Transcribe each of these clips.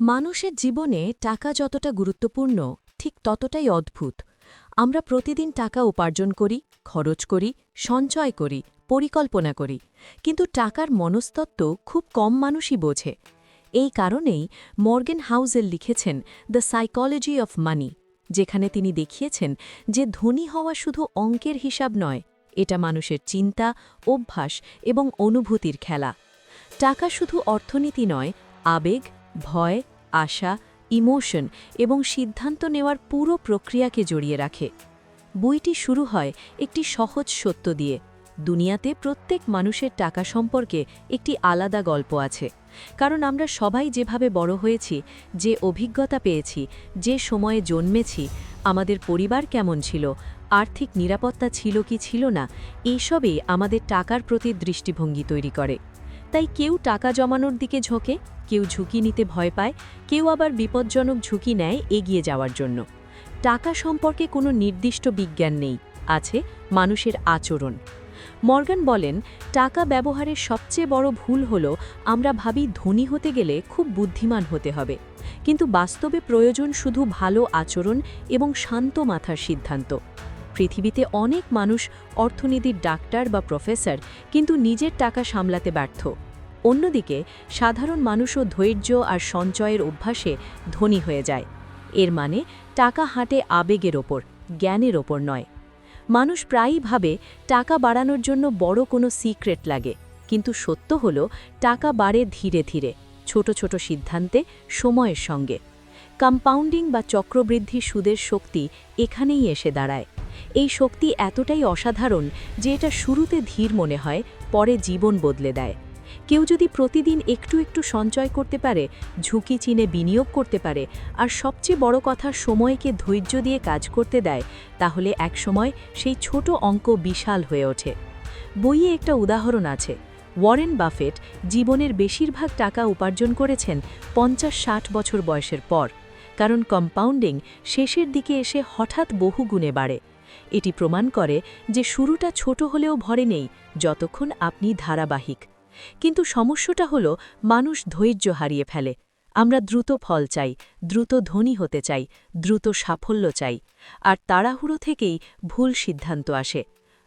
মানুষের জীবনে টাকা যতটা গুরুত্বপূর্ণ, ঠিক ততটাই অদ্ভুত। আমরা প্রতিদিন টাকা উপার্জন করি, খরচ করি, সঞ্চয় করি, পরিকল্পনা করি। কিন্তু টাকার মনস্তত্ত্ব খুব কম মানুষই বোঝে। এই কারণেই মর্গেন হাউজেল লিখেছেন দ্য সাইকোলজি অফ মানি যেখানে তিনি দেখিয়েছেন যে ধনী হওয়া শুধু অঙ্কের হিসাব নয়, এটা মানুষের চিন্তা, অভ্যাস এবং অনুভূতির খেলা। টাকা শুধু অর্থনীতি নয়, আবেগ, ভয় আশা, ইমোশন এবং সিদ্ধান্ত নেওয়ার পুরো প্রক্রিয়াকে জড়িয়ে রাখে। বইটি শুরু হয় একটি সহজ সত্য দিয়ে। দুনিয়াতে প্রত্যেক মানুষের টাকা সম্পর্কে একটি আলাদা গল্প আছে। কারণ আমরা সবাই যেভাবে বড় হয়েছি, যে অভিজ্ঞতা পেয়েছি, যে সময়ে জন্মেছি, আমাদের পরিবার কেমন ছিল, আর্থিক নিরাপত্তা ছিল কি ছিল না, এইসবই আমাদের টাকার প্রতি দৃষ্টিভঙ্গি তৈরি করে। তাই কেউ টাকা জমানোর দিকে ঝোঁকে, কেউ ঝুঁকি নিতে ভয় পায়, কেউ আবার বিপজ্জনক ঝুঁকি নেয় এগিয়ে যাওয়ার জন্য। টাকা সম্পর্কে কোনো নির্দিষ্ট বিজ্ঞান নেই, আছে মানুষের আচরণ। মর্গান বলেন, টাকা ব্যবহারের সবচেয়ে বড় ভুল হল, আমরা ভাবি ধনী হতে গেলে খুব বুদ্ধিমান হতে হবে। কিন্তু বাস্তবে প্রয়োজন শুধু ভালো আচরণ এবং শান্ত মাথার সিদ্ধান্ত। পৃথিবীতে অনেক মানুষ অর্থনীতির ডাক্তার বা প্রফেসর, কিন্তু নিজের টাকা সামলাতে ব্যর্থ। অন্যদিকে, সাধারণ মানুষও ধৈর্য আর সঞ্চয়ের অভ্যাসে ধনী হয়ে যায়। এর মানে টাকা হাঁটে আবেগের ওপর, জ্ঞানের ওপর নয়। মানুষ প্রায়ই ভাবে, টাকা বাড়ানোর জন্য বড় কোনো সিক্রেট লাগে। কিন্তু সত্য হল, টাকা বাড়ে ধীরে ধীরে, ছোট ছোট সিদ্ধান্তে, সময়ের সঙ্গে। কম্পাউন্ডিং বা চক্রবৃদ্ধি সুদের শক্তি এখানেই এসে দাঁড়ায়। এই শক্তি এতটাই অসাধারণ যে এটা শুরুতে ধীর মনে হয়, পরে জীবন বদলে দেয়। কেউ যদি প্রতিদিন একটু একটু সঞ্চয় করতে পারে, ঝুঁকি চিনে বিনিয়োগ করতে পারে, আর সবচেয়ে বড় কথা সময়কে ধৈর্য দিয়ে কাজ করতে দেয়, তাহলে একসময় সেই ছোট অঙ্ক বিশাল হয়ে ওঠে। বইয়ে একটা উদাহরণ আছে, ওয়ারেন বাফেট জীবনের বেশিরভাগ টাকা উপার্জন করেছেন পঞ্চাশ ষাট বছর বয়সের পর, কারণ কম্পাউন্ডিং শেষের দিকে এসে হঠাৎ বহু গুণে বাড়ে। এটি প্রমাণ করে যে শুরুটা ছোট হলেও ভরে নেই, যতক্ষণ আপনি ধারাবাহিক। কিন্তু সমস্যাটা হল, মানুষ ধৈর্য হারিয়ে ফেলে। আমরা দ্রুত ফল চাই, দ্রুত ধনী হতে চাই, দ্রুত সাফল্য চাই। আর তাড়াহুড়ো থেকেই ভুল সিদ্ধান্ত আসে।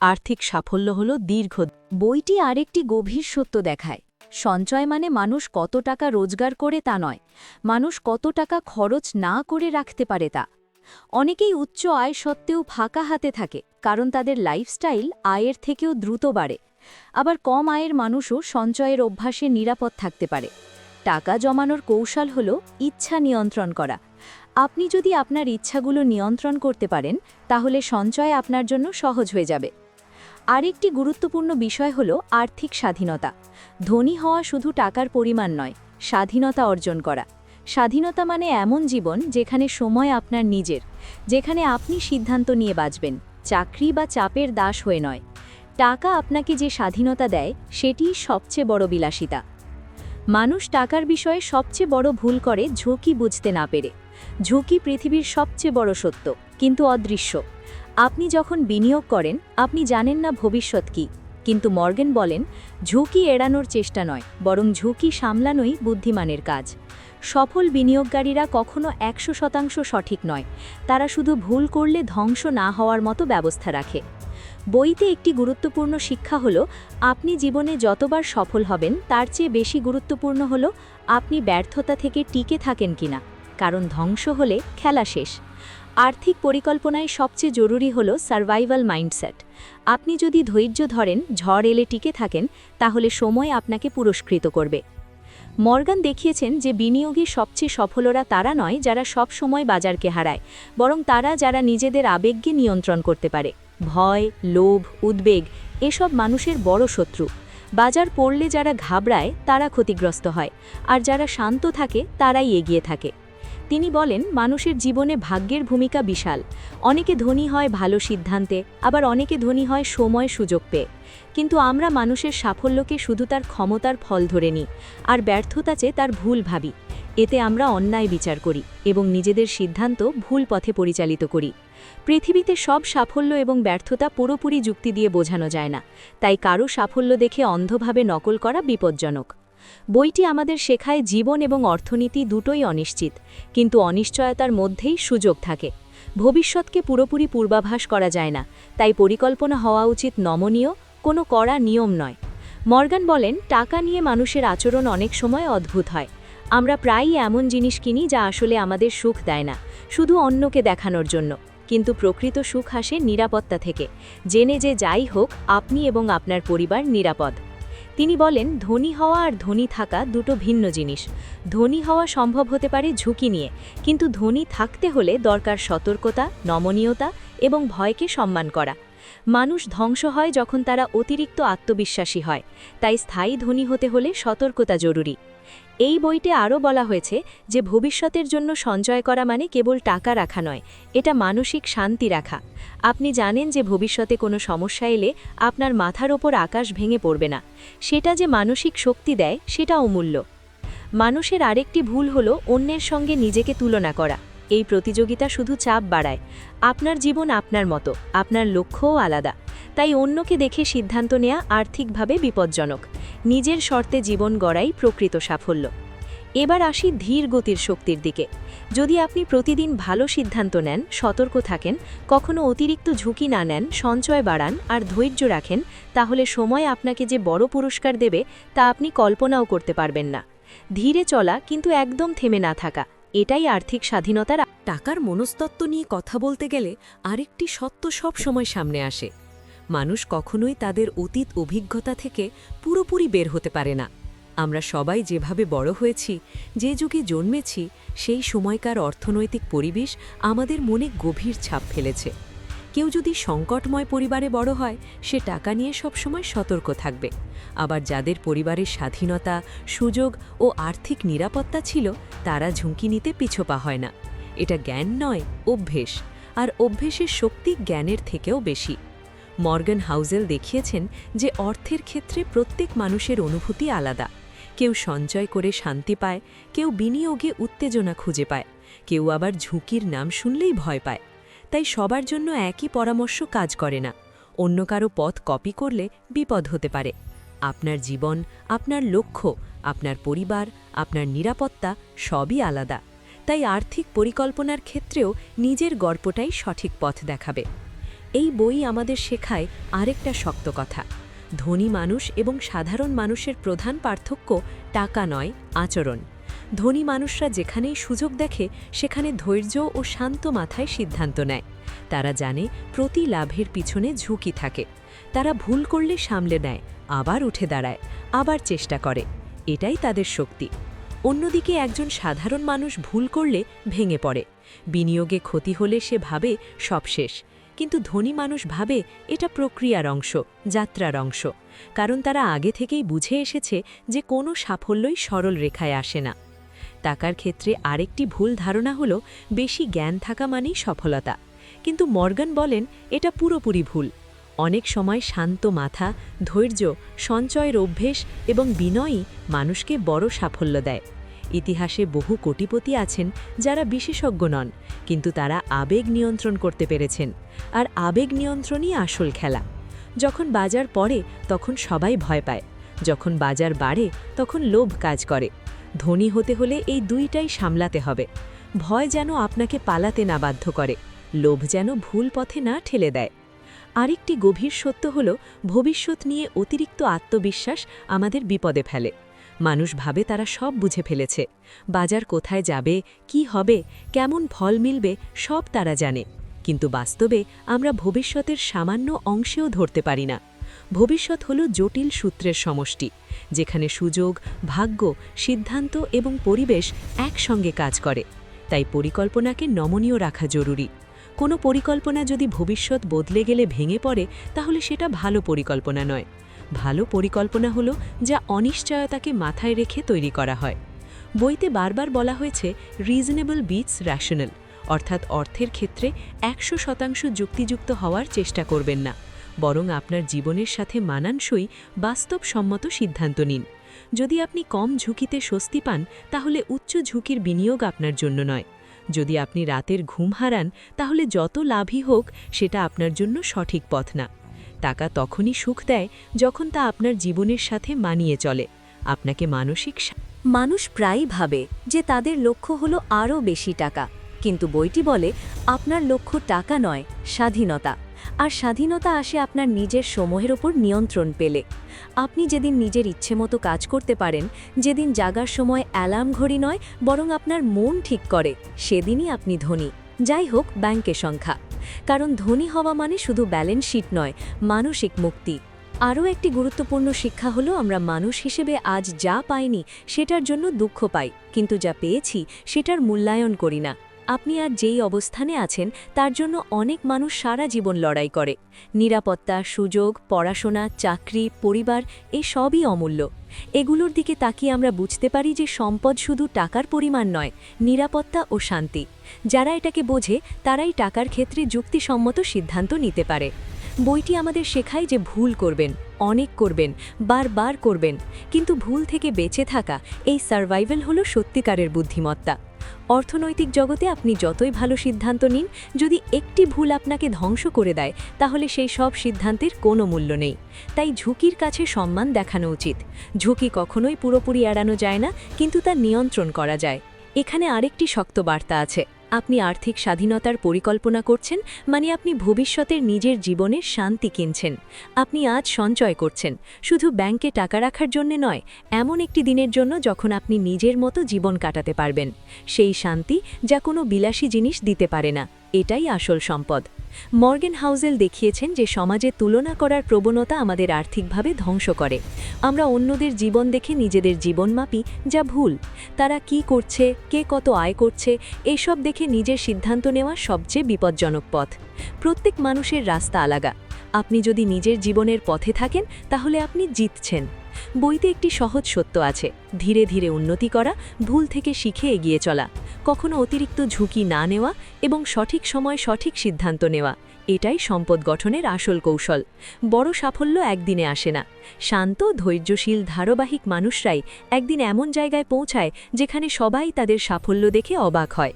আর্থিক সাফল্য হল দীর্ঘ বইটি আরেকটি গভীর সত্য দেখায়। সঞ্চয় মানে মানুষ কত টাকা রোজগার করে তা নয়। মানুষ কত টাকা খরচ না করে রাখতে পারে তা। অনেকেই উচ্চ আয় সত্ত্বেও ফাঁকা হাতে থাকে, কারণ তাদের লাইফস্টাইল আয়ের থেকেও দ্রুত বাড়ে। আবার কম আয়ের মানুষও সঞ্চয়ের অভ্যাসে নিরাপদ থাকতে পারে। টাকা জমানোর কৌশল হল ইচ্ছা নিয়ন্ত্রণ করা। আপনি যদি আপনার ইচ্ছাগুলো নিয়ন্ত্রণ করতে পারেন, তাহলে সঞ্চয় আপনার জন্য সহজ হয়ে যাবে। আরেকটি গুরুত্বপূর্ণ বিষয় হল আর্থিক স্বাধীনতা। ধনী হওয়া শুধু টাকার পরিমাণ নয়, স্বাধীনতা অর্জন করা। স্বাধীনতা মানে এমন জীবন যেখানে সময় আপনার নিজের, যেখানে আপনি সিদ্ধান্ত নিয়ে বাঁচবেন, চাকরি বা চাপের দাস হয়ে নয়। টাকা আপনাকে যে স্বাধীনতা দেয়, সেটিই সবচেয়ে বড় বিলাসিতা। মানুষ টাকার বিষয়ে সবচেয়ে বড় ভুল করে ঝুঁকি বুঝতে না পেরে। ঝুঁকি পৃথিবীর সবচেয়ে বড় সত্য, কিন্তু অদৃশ্য। আপনি যখন বিনিয়োগ করেন, আপনি জানেন না ভবিষ্যৎ কি। কিন্তু মর্গেন বলেন, ঝুঁকি এড়ানোর চেষ্টা নয়, বরং ঝুঁকি সামলানোই বুদ্ধিমানের কাজ। সফল বিনিয়োগকারীরা কখনো একশো শতাংশ সঠিক নয়, তারা শুধু ভুল করলে ধ্বংস না হওয়ার মতো ব্যবস্থা রাখে। বইতে একটি গুরুত্বপূর্ণ শিক্ষা হলো, আপনি জীবনে যতবার সফল হবেন, তার চেয়ে বেশি গুরুত্বপূর্ণ হলো, আপনি ব্যর্থতা থেকে টিকে থাকেন কিনা, কারণ ধ্বংস হলে খেলা শেষ। আর্থিক পরিকল্পনায় সবচেয়ে জরুরি হল সার্ভাইভাল মাইন্ডসেট আপনি যদি ধৈর্য ধরেন, ঝড় এলে টিকে থাকেন, তাহলে সময় আপনাকে পুরস্কৃত করবে। মর্গান দেখিয়েছেন যে বিনিয়োগে সবচেয়ে সফলরা তারা নয় যারা সব সময় বাজারকে হারায়, বরং তারা যারা নিজেদের আবেগকে নিয়ন্ত্রণ করতে পারে। ভয়, লোভ, উদ্বেগ, এসব মানুষের বড় শত্রু। বাজার পড়লে যারা ঘাবড়ায়, তারা ক্ষতিগ্রস্ত হয়, আর যারা শান্ত থাকে, তারাই এগিয়ে থাকে। তিনি বলেন, মানুষের জীবনে ভাগ্যের ভূমিকা বিশাল। অনেকে ধনী হয় ভালো সিদ্ধান্তে, আবার অনেকে ধনী হয় সময় সুযোগ পেয়ে। কিন্তু আমরা মানুষের সাফল্যকে শুধু তার ক্ষমতার ফল ধরে নিই, আর ব্যর্থতা চেয়ে তার ভুল ভাবি। এতে আমরা অন্যায় বিচার করি এবং নিজেদের সিদ্ধান্ত ভুল পথে পরিচালিত করি। পৃথিবীতে সব সাফল্য এবং ব্যর্থতা পুরোপুরি যুক্তি দিয়ে বোঝানো যায় না। তাই কারও সাফল্য দেখে অন্ধভাবে নকল করা বিপজ্জনক। বইটি আমাদের শেখায় জীবন এবং অর্থনীতি দুটোই অনিশ্চিত, কিন্তু অনিশ্চয়তার মধ্যেই সুযোগ থাকে। ভবিষ্যৎকে পুরোপুরি পূর্বাভাস করা যায় না, তাই পরিকল্পনা হওয়া উচিত নমনীয়, কোনো কড়া নিয়ম নয়। মর্গান বলেন, টাকা নিয়ে মানুষের আচরণ অনেক সময় অদ্ভুত হয়। আমরা প্রায়ই এমন জিনিস কিনি যা আসলে আমাদের সুখ দেয় না, শুধু অন্যকে দেখানোর জন্য। কিন্তু প্রকৃত সুখ আসে নিরাপত্তা থেকে। জেনে যে যাই হোক, আপনি এবং আপনার পরিবার নিরাপদ। তিনি বলেন, ধনী হওয়া আর ধনী থাকা দুটো ভিন্ন জিনিস। ধনী হওয়া সম্ভব হতে পারে ঝুঁকি নিয়ে, কিন্তু ধনী থাকতে হলে দরকার সতর্কতা, নমনীয়তা এবং ভয়কে সম্মান করা। মানুষ ধ্বংস হয় যখন তারা অতিরিক্ত আত্মবিশ্বাসী হয়, তাই স্থায়ী ধনী হতে হলে সতর্কতা জরুরি। এই বইতে আরও বলা হয়েছে যে ভবিষ্যতের জন্য সঞ্চয় করা মানে কেবল টাকা রাখা নয়, এটা মানসিক শান্তি রাখা। আপনি জানেন যে ভবিষ্যতে কোনো সমস্যা এলে আপনার মাথার ওপর আকাশ ভেঙে পড়বে না। সেটা যে মানসিক শক্তি দেয় সেটা অমূল্য মানুষের আরেকটি ভুল হলো অন্যের সঙ্গে নিজেকে তুলনা করা। এই প্রতিযোগিতা শুধু চাপ বাড়ায়। আপনার জীবন আপনার মতো, আপনার লক্ষ্যও আলাদা। তাই অন্যকে দেখে সিদ্ধান্ত নেওয়া আর্থিকভাবে বিপজ্জনক। নিজের শর্তে জীবন গড়াই প্রকৃত সাফল্য। এবার আসি ধীর গতির শক্তির দিকে। যদি আপনি প্রতিদিন ভালো সিদ্ধান্ত নেন, সতর্ক থাকেন, কখনো অতিরিক্ত ঝুঁকি না নেন, সঞ্চয় বাড়ান আর ধৈর্য রাখেন, তাহলে সময় আপনাকে যে বড় পুরস্কার দেবে তা আপনি কল্পনাও করতে পারবেন না। ধীরে চলা কিন্তু একদম থেমে না থাকা। এটাই আর্থিক স্বাধীনতার টাকার মনস্তত্ত্ব নিয়ে কথা বলতে গেলে আরেকটি সত্য সব সময় সামনে আসে। মানুষ কখনোই তাদের অতীত অভিজ্ঞতা থেকে পুরোপুরি বের হতে পারে না। আমরা সবাই যেভাবে বড় হয়েছি, যে যুগে জন্মেছি, সেই সময়কার অর্থনৈতিক পরিবেশ আমাদের মনে গভীর ছাপ ফেলেছে। কেউ যদি সংকটময় পরিবারে বড় হয়, সে টাকা নিয়ে সবসময় সতর্ক থাকবে। আবার যাদের পরিবারের স্বাধীনতা, সুযোগ ও আর্থিক নিরাপত্তা ছিল, তারা ঝুঁকি নিতে পিছোপা হয় না। এটা জ্ঞান নয়, অভ্যেস। আর অভ্যেসের শক্তি জ্ঞানের থেকেও বেশি। মর্গান হাউজেল দেখিয়েছেন যে অর্থের ক্ষেত্রে প্রত্যেক মানুষের অনুভূতি আলাদা। কেউ সঞ্চয় করে শান্তি পায়, কেউ বিনিয়োগে উত্তেজনা খুঁজে পায়। কেউ আবার ঝুঁকির নাম শুনলেই ভয় পায়। তাই সবার জন্য একই পরামর্শ কাজ করে না। অন্য কারও পথ কপি করলে বিপদ হতে পারে। আপনার জীবন, আপনার লক্ষ্য, আপনার পরিবার, আপনার নিরাপত্তা সবই আলাদা। তাই আর্থিক পরিকল্পনার ক্ষেত্রেও নিজের গল্পটাই সঠিক পথ দেখাবে। এই বই আমাদের শেখায় আরেকটা শক্ত কথা। ধনী মানুষ এবং সাধারণ মানুষের প্রধান পার্থক্য টাকা নয়, আচরণ। ধনী মানুষরা যেখানেই সুযোগ দেখে, সেখানে ধৈর্য ও শান্ত মাথায় সিদ্ধান্ত নেয়। তারা জানে প্রতি লাভের পিছনে ঝুঁকি থাকে। তারা ভুল করলে সামলে নেয়, আবার উঠে দাঁড়ায়, আবার চেষ্টা করে। এটাই তাদের শক্তি। অন্যদিকে একজন সাধারণ মানুষ ভুল করলে ভেঙে পড়ে। বিনিয়োগে ক্ষতি হলে সে ভাবে, সব শেষ। কিন্তু ধনী মানুষ ভাবে, এটা প্রক্রিয়ার অংশ, যাত্রার অংশ। কারণ তারা আগে থেকেই বুঝে এসেছে যে কোনো সাফল্যই সরল রেখায় আসে না। টাকার ক্ষেত্রে আরেকটি ভুল ধারণা হলো, বেশি জ্ঞান থাকা মানেই সফলতা। কিন্তু মর্গান বলেন, এটা পুরোপুরি ভুল। অনেক সময় শান্ত মাথা, ধৈর্য, সঞ্চয়ের অভ্যেস এবং বিনয়ই মানুষকে বড় সাফল্য দেয়। ইতিহাসে বহু কোটিপতি আছেন যারা বিশেষজ্ঞ নন, কিন্তু তারা আবেগ নিয়ন্ত্রণ করতে পেরেছেন। আর আবেগ নিয়ন্ত্রণই আসল খেলা। যখন বাজার পড়ে, তখন সবাই ভয় পায়। যখন বাজার বাড়ে, তখন লোভ কাজ করে। ধনী হতে হলে এই দুইটাই সামলাতে হবে। ভয় যেন আপনাকে পালাতে না বাধ্য করে, লোভ যেন ভুল পথে না ঠেলে দেয়। আরেকটি গভীর সত্য হল, ভবিষ্যৎ নিয়ে অতিরিক্ত আত্মবিশ্বাস আমাদের বিপদে ফেলে। মানুষ ভাবে তারা সব বুঝে ফেলেছে, বাজার কোথায় যাবে, কি হবে, কেমন ফল মিলবে, সব তারা জানে। কিন্তু বাস্তবে আমরা ভবিষ্যতের সামান্য অংশেও ধরতে পারি না। ভবিষ্যৎ হল জটিল সূত্রের সমষ্টি, যেখানে সুযোগ, ভাগ্য, সিদ্ধান্ত এবং পরিবেশ একসঙ্গে কাজ করে। তাই পরিকল্পনাকে নমনীয় রাখা জরুরি। কোনো পরিকল্পনা যদি ভবিষ্যৎ বদলে গেলে ভেঙে পড়ে, তাহলে সেটা ভালো পরিকল্পনা নয়। ভালো পরিকল্পনা হলো যা অনিশ্চয়তাকে মাথায় রেখে তৈরি করা হয়। বইতে বারবার বলা হয়েছে, রিজনেবল বিটস র্যাশনাল অর্থাৎ অর্থের ক্ষেত্রে একশো শতাংশ যুক্তিযুক্ত হওয়ার চেষ্টা করবেন না। বরং আপনার জীবনের সাথে মানানসই বাস্তবসম্মত সিদ্ধান্ত নিন। যদি আপনি কম ঝুঁকিতে স্বস্তি পান, তাহলে উচ্চ ঝুঁকির বিনিয়োগ আপনার জন্য নয়। যদি আপনি রাতের ঘুম হারান, তাহলে যত লাভই হোক, সেটা আপনার জন্য সঠিক পথ না। টাকা তখনই সুখ দেয় যখন তা আপনার জীবনের সাথে মানিয়ে চলে। আপনাকে মানসিক মানুষ প্রায়ই ভাবে যে তাদের লক্ষ্য হলো আরও বেশি টাকা। কিন্তু বইটি বলে, আপনার লক্ষ্য টাকা নয়, স্বাধীনতা। আর স্বাধীনতা আসে আপনার নিজের সময়ের ওপর নিয়ন্ত্রণ পেলে। আপনি যেদিন নিজের ইচ্ছে মতো কাজ করতে পারেন, যেদিন জাগার সময় অ্যালার্ম ঘড়ি নয়, বরং আপনার মন ঠিক করে, সেদিনই আপনি ধনী। যাই হোক ব্যাংকে সংখ্যা। কারণ ধনী হওয়া মানে শুধু ব্যালেন্স শিট নয়, মানসিক মুক্তি। আরও একটি গুরুত্বপূর্ণ শিক্ষা হলো, আমরা মানুষ হিসেবে আজ যা পাইনি, সেটার জন্য দুঃখ পাই, কিন্তু যা পেয়েছি, সেটার মূল্যায়ন করি না। আপনি আজ যেই অবস্থানে আছেন, তার জন্য অনেক মানুষ সারা জীবন লড়াই করে। নিরাপত্তা, সুযোগ, পড়াশোনা, চাকরি, পরিবার, এ সবই অমূল্য। এগুলোর দিকে তাকিয়ে আমরা বুঝতে পারি যে সম্পদ শুধু টাকার পরিমাণ নয়, নিরাপত্তা ও শান্তি। যারা এটাকে বোঝে, তারাই টাকার ক্ষেত্রে যুক্তিসম্মত সিদ্ধান্ত নিতে পারে। বইটি আমাদের শেখায় যে ভুল করবেন, অনেক করবেন, বারবার করবেন, কিন্তু ভুল থেকে বেঁচে থাকা, এই সার্ভাইভাল হলো সত্যিকারের বুদ্ধিমত্তা। অর্থনৈতিক জগতে আপনি যতই ভালো সিদ্ধান্ত নিন, যদি একটি ভুল আপনাকে ধ্বংস করে দেয়, তাহলে সেই সব সিদ্ধান্তের কোনো মূল্য নেই। তাই ঝুঁকির কাছে সম্মান দেখানো উচিত। ঝুঁকি কখনোই পুরোপুরি এড়ানো যায় না, কিন্তু তা নিয়ন্ত্রণ করা যায়। এখানে আরেকটি শক্ত বার্তা আছে। আপনি আর্থিক স্বাধীনতার পরিকল্পনা করছেন মানে আপনি ভবিষ্যতের নিজের জীবনে শান্তি কিনছেন। আপনি আজ সঞ্চয় করছেন, শুধু ব্যাংকে টাকা রাখার জন্য নয়, এমন একটি দিনের জন্য যখন আপনি নিজের মতো জীবন কাটাতে পারবেন। সেই শান্তি যা কোনো বিলাসী জিনিস দিতে পারে না। এটাই আসল সম্পদ। মর্গেন হাউজেল দেখিয়েছেন যে সমাজে তুলনা করার প্রবণতা আমাদের আর্থিকভাবে ধ্বংস করে। আমরা অন্যদের জীবন দেখে নিজেদের জীবন মাপি, যা ভুল। তারা কি করছে, কে কত আয় করছে, এসব দেখে নিজের সিদ্ধান্ত নেওয়া সবচেয়ে বিপজ্জনক পথ। প্রত্যেক মানুষের রাস্তা আলাদা। আপনি যদি নিজের জীবনের পথে থাকেন, তাহলে আপনি জিতছেন। বইতে একটি সহজ সত্য আছে। ধীরে ধীরে উন্নতি করা, ভুল থেকে শিখে এগিয়ে চলা, কখনো অতিরিক্ত ঝুঁকি না নেওয়া এবং সঠিক সময় সঠিক সিদ্ধান্ত নেওয়া। এটাই সম্পদ গঠনের আসল কৌশল। বড় সাফল্য একদিনে আসে না। শান্ত, ধৈর্যশীল, ধারাবাহিক মানুষরাই একদিন এমন জায়গায় পৌঁছায় যেখানে সবাই তাদের সাফল্য দেখে অবাক হয়।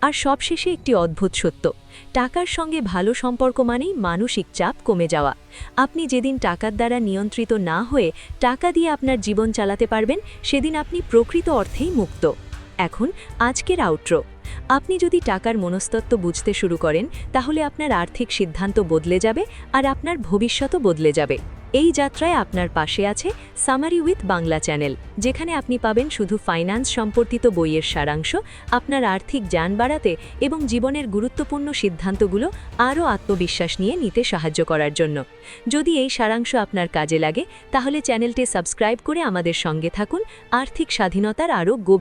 আর সবশেষে একটি অদ্ভুত সত্য। টাকার সঙ্গে ভালো সম্পর্ক মানেই মানসিক চাপ কমে যাওয়া। আপনি যেদিন টাকার দ্বারা নিয়ন্ত্রিত না হয়ে টাকা দিয়ে আপনার জীবন চালাতে পারবেন, সেদিন আপনি প্রকৃত অর্থেই মুক্ত। এখন আজকের আউট্রো আপনি যদি টাকার মনস্তত্ত্ব বুঝতে শুরু করেন, তাহলে আপনার আর্থিক সিদ্ধান্ত বদলে যাবে আর আপনার ভবিষ্যতও বদলে যাবে। এই যাত্রায় আপনার পাশে আছে সামারি উইথ বাংলা চ্যানেল, যেখানে আপনি পাবেন শুধু ফাইন্যান্স সম্পর্কিত বইয়ের সারাংশ, আপনার আর্থিক যান বাড়াতে এবং জীবনের গুরুত্বপূর্ণ সিদ্ধান্তগুলো আরও আত্মবিশ্বাস নিয়ে নিতে সাহায্য করার জন্য। যদি এই সারাংশ আপনার কাজে লাগে, তাহলে চ্যানেলটি সাবস্ক্রাইব করে আমাদের সঙ্গে থাকুন। আর্থিক স্বাধীনতার আরও গো